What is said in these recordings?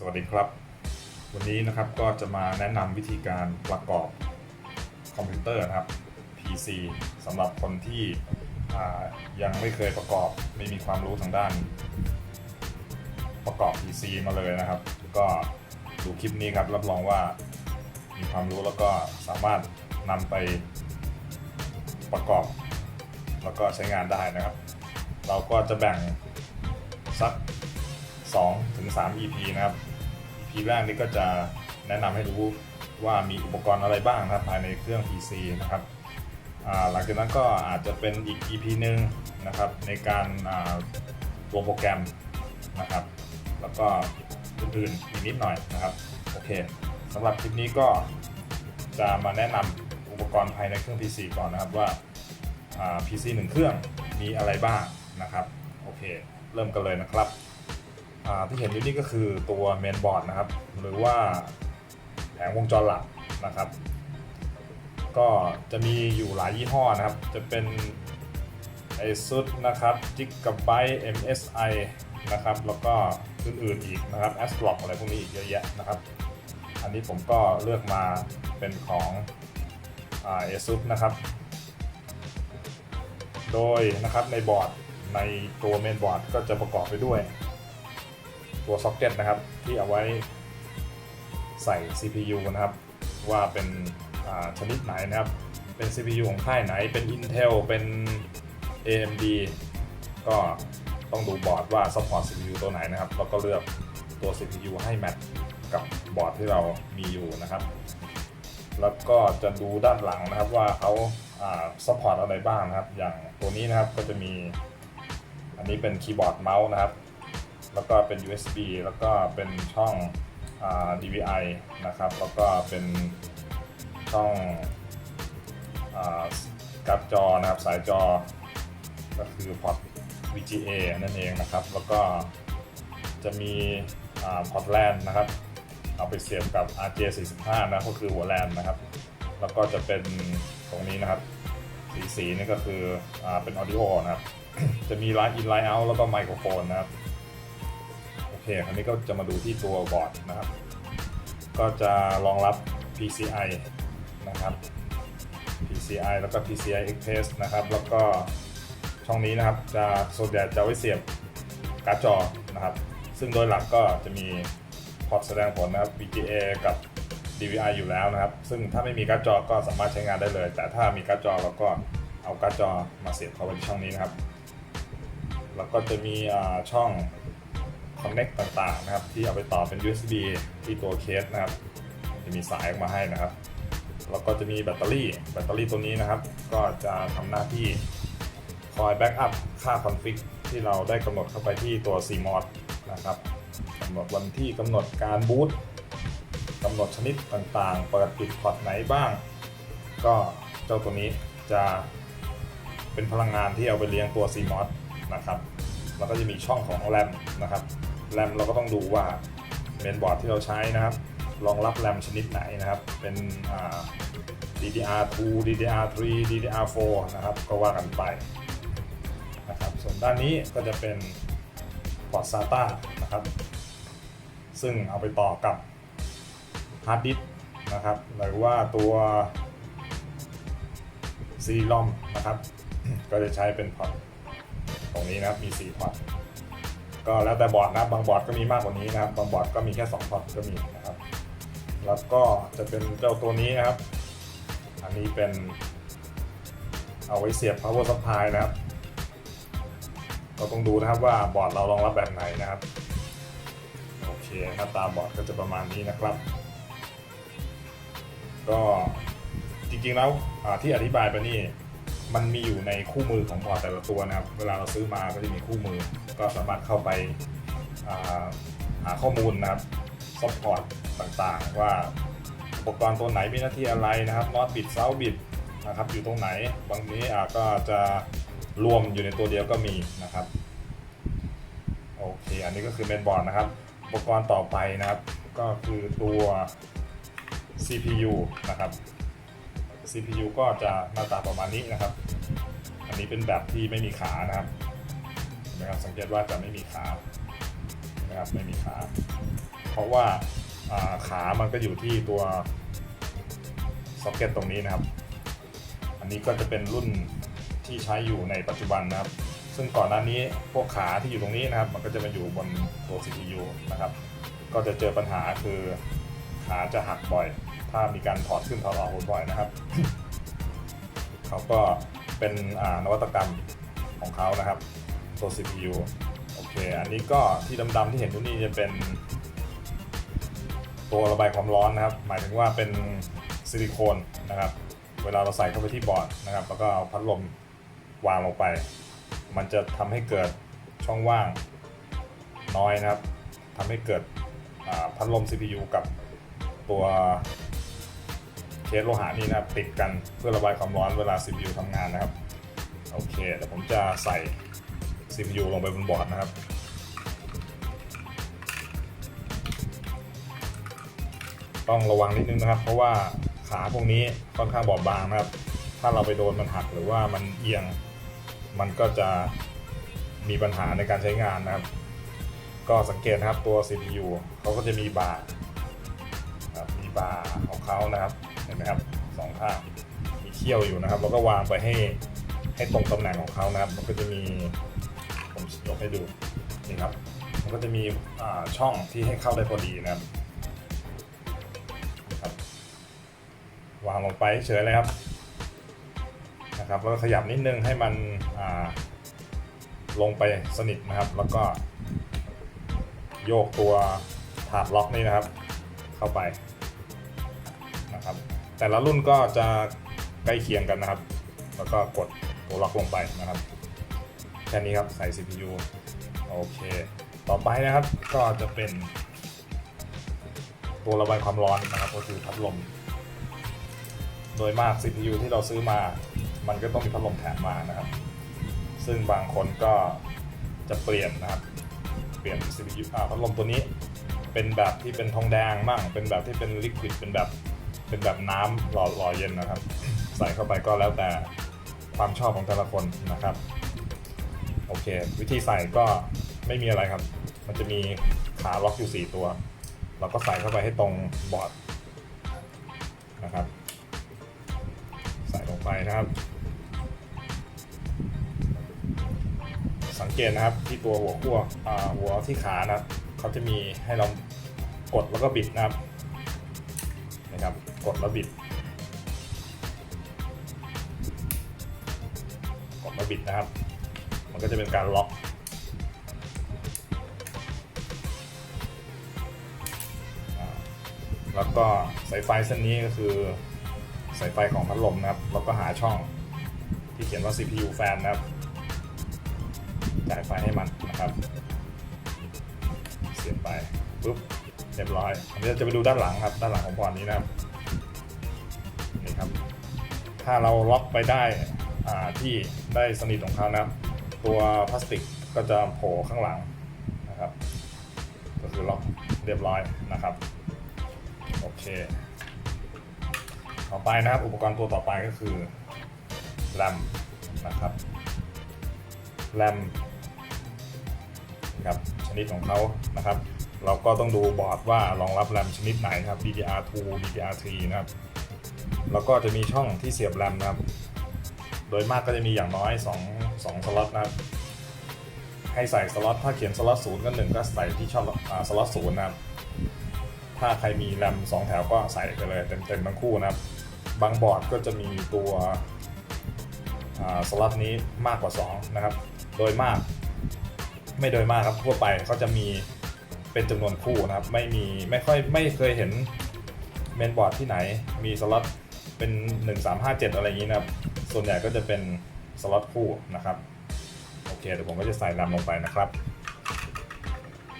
สวัสดีครับ วันนี้นะครับก็จะมาแนะนำวิธีการประกอบคอมพิวเตอร์นะครับ PC สำหรับคนที่ยังไม่เคยประกอบไม่มีความรู้ทางด้าน ประกอบ PC มาเลยนะครับ ก็ดูคลิปนี้ครับรับรองว่ามีความรู้แล้วก็สามารถนำไปประกอบ แล้วก็ใช้งานได้นะครับ เราก็จะแบ่งสัก2ถึง3 EP นะครับ EP แรกนี้ก็จะแนะนำให้รู้ว่ามีอุปกรณ์อะไรบ้างนะครับภายในเครื่อง PC นะครับหลังจากนั้นก็อาจจะเป็นอีก EP หนึ่งนะครับในการอ่าตัวโปรแกรมนะครับ แล้วก็อื่นๆอีกนิดหน่อยนะครับโอเคสำหรับคลิปนี้ก็จะมาแนะนำอุปกรณ์ภายในเครื่อง PC ก่อนนะครับว่าา PC หนึ่งเครื่องมีอะไรบ้างนะครับโอเค เริ่มกันเลยนะครับ ที่เห็นอยู่นี่ก็คือตัวเมนบอร์ดนะครับ หรือว่าแผงวงจรหลักนะครับ ก็จะมีอยู่หลายยี่ห้อนะครับ จะเป็น ASUS นะครับ Gigabyte MSI นะครับ แล้วก็อื่นๆอีกนะครับ ASRock อะไรพวกนี้อีกเยอะแยะนะครับ อันนี้ผมก็เลือกมาเป็นของอ่า ASUS นะครับ โดยนะครับในบอร์ดในตัวเมนบอร์ดก็จะประกอบไปด้วย ตัวซ็อกเก็ตนะครับ ที่เอาไว้ใส่ CPU นะครับ ว่าเป็นชนิดไหนนะครับ เป็น CPU ของค่ายไหนเป็น Intel เป็น AMD ก็ต้องดูบอร์ดว่า support CPU ตัวไหนนะครับ แล้วก็เลือกตัว CPU ให้แมทกับบอร์ดที่เรามีอยู่นะครับ แล้วก็จะดูด้านหลังนะครับว่าเขาอ่า support อะไรบ้างนะครับ อย่างตัวนี้นะครับก็จะมี อันนี้เป็นคีย์บอร์ดเมาส์นะครับ แล้วก็เป็น USB แล้วก็เป็นช่อง DVI นะครับ แล้วก็เป็นช่องอการ์ดจอนะครับสายจอ ก็คือพอร์ต VGA นั่นเองนะครับ แล้วก็จะมีพอร์ตแลนนะครับ เอาไปเสียบกับ RJ45 นะก็คือหัวแลนนะครับ แล้วก็จะเป็นตรงนี้นะครับ สีสีนี่ก็คืออเป็น audio นะครับ จะมี line in line out แล้วก็ไมโครโฟนนะครับ เคคราวนี้ก็จะมาดูที่ตัวบอร์ดนะครับ ก็จะรองรับ PCI นะครับ PCI แล้วก็ PCI Express นะครับ แล้วก็ช่องนี้นะครับจะส่วนใหญ่จะไว้เสียบการ์ดจอนะครับ ซึ่งโดยหลักก็จะมีพอร์ตแสดงผลนะครับ VGA กับ DVI อยู่แล้วนะครับ ซึ่งถ้าไม่มีการ์ดจอก็สามารถใช้งานได้เลย แต่ถ้ามีการ์ดจอเราก็เอาการ์ดจอมาเสียบเข้าไปที่ช่องนี้นะครับ แล้วก็จะมีอ่า ช่อง Connect ต่างๆนะครับ ที่เอาไปต่อเป็น USB ที่ตัวเคสนะครับ จะมีสายออกมาให้นะครับ แล้วก็จะมีแบตเตอรี่ แบตเตอรี่ตัวนี้นะครับ ก็จะทำหน้าที่คอยแบ็กอัพค่าคอนฟิกที่เราได้กำหนดเข้าไปที่ตัว CMOS นะครับกำหนดวันที่กำหนดการบูตกำหนดชนิดต่างๆ เปิดปิดพอร์ตไหนบ้าง ก็เจ้าตัวนี้จะเป็นพลังงานที่เอาไปเลี้ยงตัว CMOS นะครับ แล้วก็จะมีช่องของแรมนะครับ แรมเราก็ต้องดูว่าเมนบอร์ดที่เราใช้นะครับรองรับแรมชนิดไหนนะครับ เป็น DDR2 DDR3 DDR4 นะครับ ก็ว่ากันไปนะครับ ส่วนด้านนี้ก็จะเป็นพอร์ต SATA นะครับ ซึ่งเอาไปต่อกับฮาร์ดดิสนะครับ หรือว่าตัวซีลอมนะครับ ก็จะใช้เป็นพอร์ต ตรงนี้นะครับ มี 4 พอร์ต ก็แล้วแต่บอร์ดนะครับบางบอร์ดก็มีมากกว่านี้นะครับบางบอร์ดก็มีแค่2พอร์ตก็มีนะครับ แล้วก็จะเป็นเจ้าตัวนี้นะครับ อันนี้เป็นเอาไว้เสียบ power supply นะครับ เราต้องดูนะครับว่าบอร์ดเรารองรับแบบไหนนะครับ โอเคหน้าตาบอร์ดก็จะประมาณนี้นะครับ ก็จริงๆแล้วที่อธิบายไปนี่ มันมีอยู่ในคู่มือของพอร์ตแต่ละตัวนะครับ เวลาเราซื้อมาก็จะมีคู่มือ ก็สามารถเข้าไปหาข้อมูลนะครับซัพพอร์ตต่างๆ ว่าอุปกรณ์ตัวไหนมีหน้าที่อะไรนะครับนอตบิดเซาบิดนะครับอยู่ตรงไหนบางนี้ก็จะรวมอยู่ในตัวเดียวก็มีนะครับโอเคอันนี้ก็คือเมนบอร์ดนะครับ อุปกรณ์ต่อไปนะครับ ก็คือตัว CPU นะครับ CPU ก็จะหน้าตาประมาณนี้นะครับ อันนี้เป็นแบบที่ไม่มีขานะครับเห็นะครับสังเกตว่าจะไม่มีขานะครับไม่มีขา เพราะว่าอ่าขามันก็อยู่ที่ตัวซ็อกเก็ตตรงนี้นะครับ อันนี้ก็จะเป็นรุ่นที่ใช้อยู่ในปัจจุบันนะครับ ซึ่งก่อนหน้านี้พวกขาที่อยู่ตรงนี้นะครับ มันก็จะมาอยู่บนตัว CPU นะครับ ก็จะเจอปัญหาคือขาจะหักบ่อย ถ้ามีการถอดขึ้นถอดออกบ่อยๆนะครับ เขาก็เป็นนวัตกรรมของเขานะครับตัว CPU โอเค อันนี้ก็ที่ดำๆที่เห็นตรงนี้จะเป็นตัวระบายความร้อนนะครับ หมายถึงว่าเป็นซิลิโคนนะครับ เวลาเราใส่เข้าไปที่บอร์ดนะครับ แล้วก็เอาพัดลมวางลงไป มันจะทำให้เกิดช่องว่างน้อยนะครับทำให้เกิดพัดลม CPU กับตัว เคสโลหะนี่นะครับติดกันเพื่อระบายความร้อนเวลา CPU ทำงานนะครับ โอเคเดี๋ยวผมจะใส่ CPU ลงไปบนบอร์ดนะครับต้องระวังนิดนึงนะครับ เพราะว่าขาพวกนี้ค่อนข้างบอบบางนะครับ ถ้าเราไปโดนมันหักหรือว่ามันเอียง มันก็จะมีปัญหาในการใช้งานนะครับ ก็สังเกตนะครับตัว CPU เขาก็จะมีบาร์ครับมีบาร์ของเขานะครับ เห็นไหมครับสองข้างมีเขี้ยวอยู่นะครับ แล้วก็วางไปให้ให้ตรงตำแหน่งของเขานะครับ มันก็จะมีผมยกให้ดูนี่ครับ มันก็จะมีช่องที่ให้เข้าได้พอดีนะครับวางลงไปเฉยเลยครับนะครับแล้วขยับนิดนึงให้มันลงไปสนิทนะครับ แล้วก็โยกตัวถาดล็อกนี่นะครับ เข้าไป แต่ละรุ่นก็จะใกล้เคียงกันนะครับ แล้วก็กดตัวล็อกลงไปนะครับ แค่นี้ครับใส่ CPU โอเค ต่อไปนะครับก็จะเป็นตัวระบายความร้อนนะครับ ก็คือพัดลม โดยมาก CPU ที่เราซื้อมา มันก็ต้องมีพัดลมแถมมานะครับ ซึ่งบางคนก็จะเปลี่ยนนะครับ เปลี่ยน CPU อ่าพัดลมตัวนี้ เป็นแบบที่เป็นทองแดงมั่งเป็นแบบที่เป็นลิควิด เป็นแบบ เป็นแบบน้ำหล่อหล่อเย็นนะครับ ใส่เข้าไปก็แล้วแต่ความชอบของแต่ละคนนะครับ โอเค วิธีใส่ก็ไม่มีอะไรครับ มันจะมีขาล็อกอยู่ 4 ตัว เราก็ใส่เข้าไปให้ตรงบอร์ดนะครับ ใส่ลงไปนะครับ สังเกตนะครับที่ตัวหัวขั้วหัวที่ขานะครับเขาจะมีให้เรากดแล้วก็บิดนะครับ กดแล้วบิด กดแล้วบิดนะครับ มันก็จะเป็นการล็อกแล้วก็สายไฟเส้นนี้ก็คือสายไฟของพัดลมนะครับ แล้วก็หาช่องที่เขียนว่า CPU fan นะครับ จ่ายไฟให้มันนะครับ เสียบไปปุ๊บเรียบร้อยอันนี้เราจะไปดูด้านหลังครับ ด้านหลังของบอร์ดนี้นะครับ นี่ครับ ถ้าเราล็อกไปได้ที่ได้สนิทของเขานะตัวพลาสติกก็จะโผล่ข้างหลังนะครับ ก็คือล็อกเรียบร้อยนะครับ โอเค ต่อไปนะครับอุปกรณ์ตัวต่อไปก็คือแรมนะครับแรมครับชนิดของเขานะครับ เราก็ต้องดูบอร์ดว่ารองรับแรมชนิดไหนครับ DDR2 DDR3 นะครับ แล้วก็จะมีช่องที่เสียบแรมนะครับ โดยมากก็จะมีอย่างน้อย 2 2สล็อตนะครับ ให้ใส่สล็อตถ้าเขียนสล็อตศูนย์ก็หนึ่งก็ใส่ที่ช่องอสล็อตศูนย์นะครับ ถ้าใครมีแรม2แถวก็ใส่ไปเลยเต็มๆทั้งคู่นะครับ บางบอร์ดก็จะมีตัวสล็อตนี้มากกว่า 2 นะครับ โดยมาก ไม่โดยมากครับทั่วไปเขาจะมีเป็นจำนวนคู่นะครับ ไม่มีไม่ค่อยไม่เคยเห็นเมนบอร์ดที่ไหนมีสล็อต เป็น1357อะไรอย่างนี้นะครับ ส่วนใหญ่ก็จะเป็นสล็อตคู่นะครับ โอเคเดี๋ยวผมก็จะใส่แรมลงไปนะครับ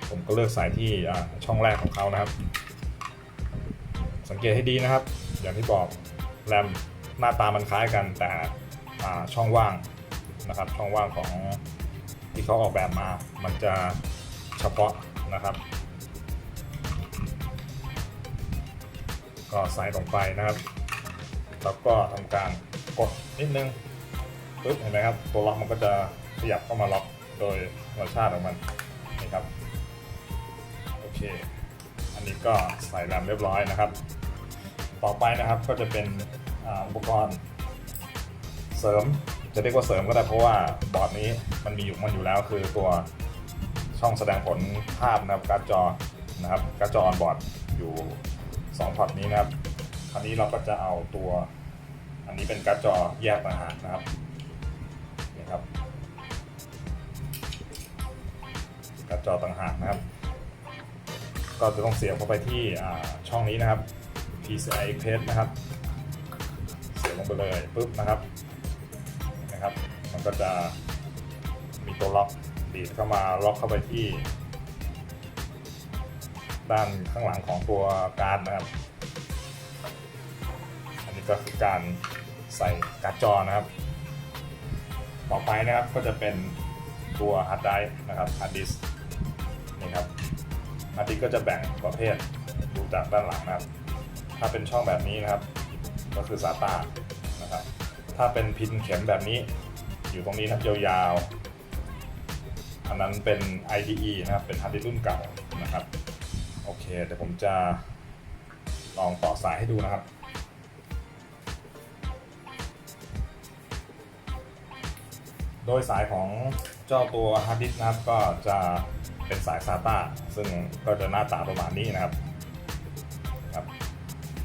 ผมก็เลือกใส่ที่ช่องแรกของเขานะครับ สังเกตให้ดีนะครับ อย่างที่บอกแรมหน้าตามันคล้ายกันแต่ช่องว่างนะครับ ช่องว่างของที่เขาออกแบบมา มันจะเฉพาะนะครับ ก็ใส่ลงไปนะครับ แล้วก็ทำการกดนิดนึงปึ๊บเห็นไหมครับ ตัวล็อกมันก็จะขยับเข้ามาล็อกโดยธรรมชาติของมันนี่ครับโอเค อันนี้ก็ใส่แรมเรียบร้อยนะครับ ต่อไปนะครับก็จะเป็นอุปกรณ์เสริมจะเรียกว่าเสริมก็ได้เพราะว่าบอร์ดนี้มันมีอยู่มันอยู่แล้วคือตัวช่องแสดงผลภาพนะครับการ์ดจอนะครับการ์ดจอออนบอร์ดอยู่2พอร์ตนี้นะครับ ราวนี้เราก็จะเอาตัว อันนี้เป็นการ์ดจอแยกต่างหากนะครับนี่ครับการ์ดจอต่างหากนะครับ ก็จะต้องเสียบเข้าไปที่ช่องนี้นะครับ PCI Express นะครับ เสียบลงไปเลยปุ๊บนะครับนะครับ มันก็จะมีตัวล็อกดีดเข้ามาล็อกเข้าไปที่ ด้านข้างหลังของตัวการ์ดนะครับ ก็คือการใส่การ์ดจอนะครับ ต่อไปนะครับก็จะเป็นตัวฮาร์ดไดร์นะครับฮาร์ดดิสนี่ครับฮาร์ดดิสก็จะแบ่งประเภทดูจากด้านหลังนะครับ ถ้าเป็นช่องแบบนี้นะครับ ก็คือ SATA นะครับ ถ้าเป็นพินเข็มแบบนี้ อยู่ตรงนี้นะครับยาวๆอันนั้นเป็น IDE นะครับเป็นฮาร์ดดิสรุ่นเก่านะครับโอเคเดี๋ยวผมจะลองต่อสายให้ดูนะครับ โดยสายของเจ้าตัวฮาร์ดดิสก์นะครับก็จะเป็นสาย SATA ซึ่งก็จะหน้าตาประมาณนี้นะครับครับ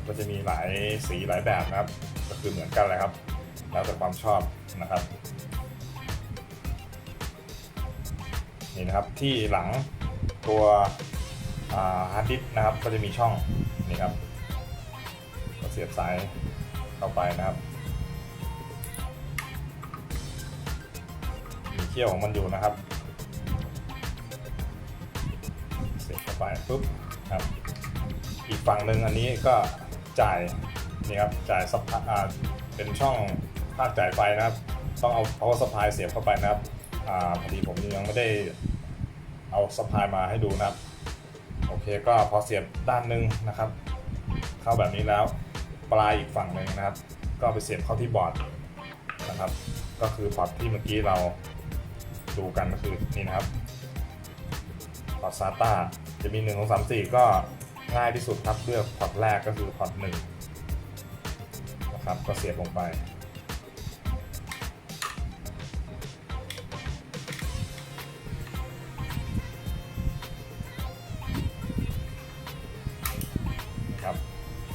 ก็จะมีหลายสีหลายแบบนะครับ ก็คือเหมือนกันเลยครับ แล้วแต่ความชอบนะครับนี่นะครับที่หลังตัวฮาร์ดดิสก์นะครับก็จะมีช่องนี่ครับก็เสียบสายเข้าไปนะครับ เขี้ยวของมันอยู่นะครับ เสียบเข้าไปปุ๊บครับ อีกฝั่งหนึ่งอันนี้ก็จ่ายนี่ครับจ่ายซับอ่าเป็นช่องภาคจ่ายไฟนะครับ ต้องเอา power supply เสียบเข้าไปนะครับอ่าพอดีผมยังไม่ได้เอา supply มาให้ดูนะครับ โอเคก็พอเสียบด้านหนึ่งนะครับ เข้าแบบนี้แล้วปลายอีกฝั่งหนึ่งนะครับ ก็ไปเสียบเข้าที่บอร์ดนะครับ ก็คือพอร์ตที่เมื่อกี้เรา ดูกันก็คือนี่นะครับพอร์ต SATA จะมี 1 2 3 4 ก็ง่ายที่สุดครับเลือกพอร์ตแรกก็คือพอร์ตหนึ่งนะครับก็เสียบลงไปนะครับ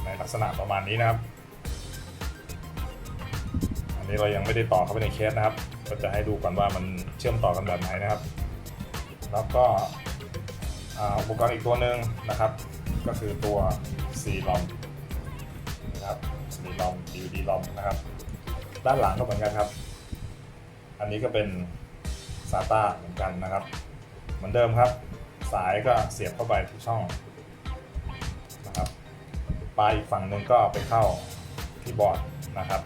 ในลักษณะประมาณนี้นะครับ อันนี้เรายังไม่ได้ต่อเข้าไปในเคสนะครับ ก็จะให้ดูก่อนว่ามันเชื่อมต่อกันแบบไหนนะครับ แล้วก็อุปกรณ์อีกตัวหนึ่งนะครับ ก็คือตัว C ROM นะครับ C ROM DVD ROM นะครับ ด้านหลังก็เหมือนกันครับ อันนี้ก็เป็น SATA เหมือนกันนะครับ เหมือนเดิมครับ สายก็เสียบเข้าไปที่ช่องนะครับปลายอีกฝั่งหนึ่งก็ไปเข้าที่บอร์ดนะครับ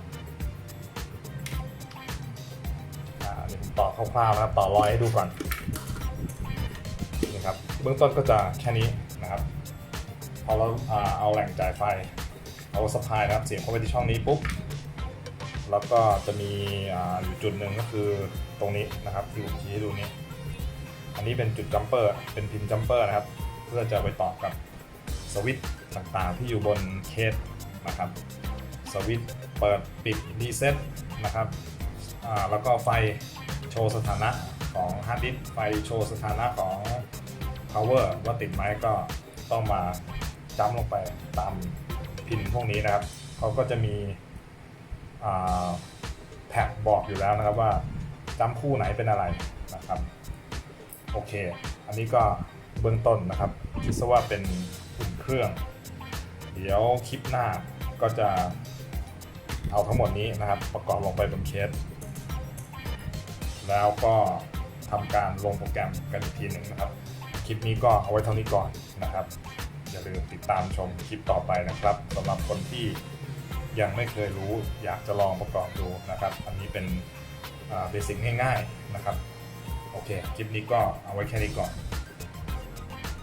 ต่อคร่าวๆนะครับ ต่อรอยให้ดูก่อนนี่ครับเบื้องต้นก็จะแค่นี้นะครับพอเราเอาแหล่งจ่ายไฟเอาสปายนะครับเสียบเข้าไปที่ช่องนี้ปุ๊บแล้วก็จะมีออยู่จุดหนึ่งก็คือตรงนี้นะครับที่ผมชี้ให้ดูนี้ อันนี้เป็นจุดจัมเปอร์เป็นพินจัมเปอร์นะครับ เพื่อจะไปต่อกับสวิตช์ต่างๆที่อยู่บนเคสนะครับสวิตช์เปิดปิดรีเซ็ตนะครับแล้วก็ไฟ โชว์สถานะของฮาร์ดดิสก์ไฟโชว์สถานะของ power ว่าติดไหมก็ต้องมาจ้ำลงไปตามพินพวกนี้นะครับเขาก็จะมีแท็กบอกอยู่แล้วนะครับว่าจ้ำคู่ไหนเป็นอะไรนะครับโอเค อันนี้ก็เบื้องต้นนะครับ คิดซะว่าเป็นอุ่นเครื่อง เดี๋ยวคลิปหน้าก็จะเอาทั้งหมดนี้นะครับ ประกอบลงไปบนเคส แล้วก็ทำการลงโปรแกรมกันอีกทีหนึ่งนะครับ คลิปนี้ก็เอาไว้เท่านี้ก่อนนะครับ อย่าลืมติดตามชมคลิปต่อไปนะครับสำหรับคนที่ยังไม่เคยรู้อยากจะลองประกอบดูนะครับ อันนี้เป็นเบสิกง่ายๆนะครับ โอเค คลิปนี้ก็เอาไว้แค่นี้ก่อน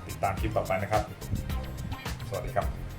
ติดตามคลิปต่อไปนะครับ สวัสดีครับ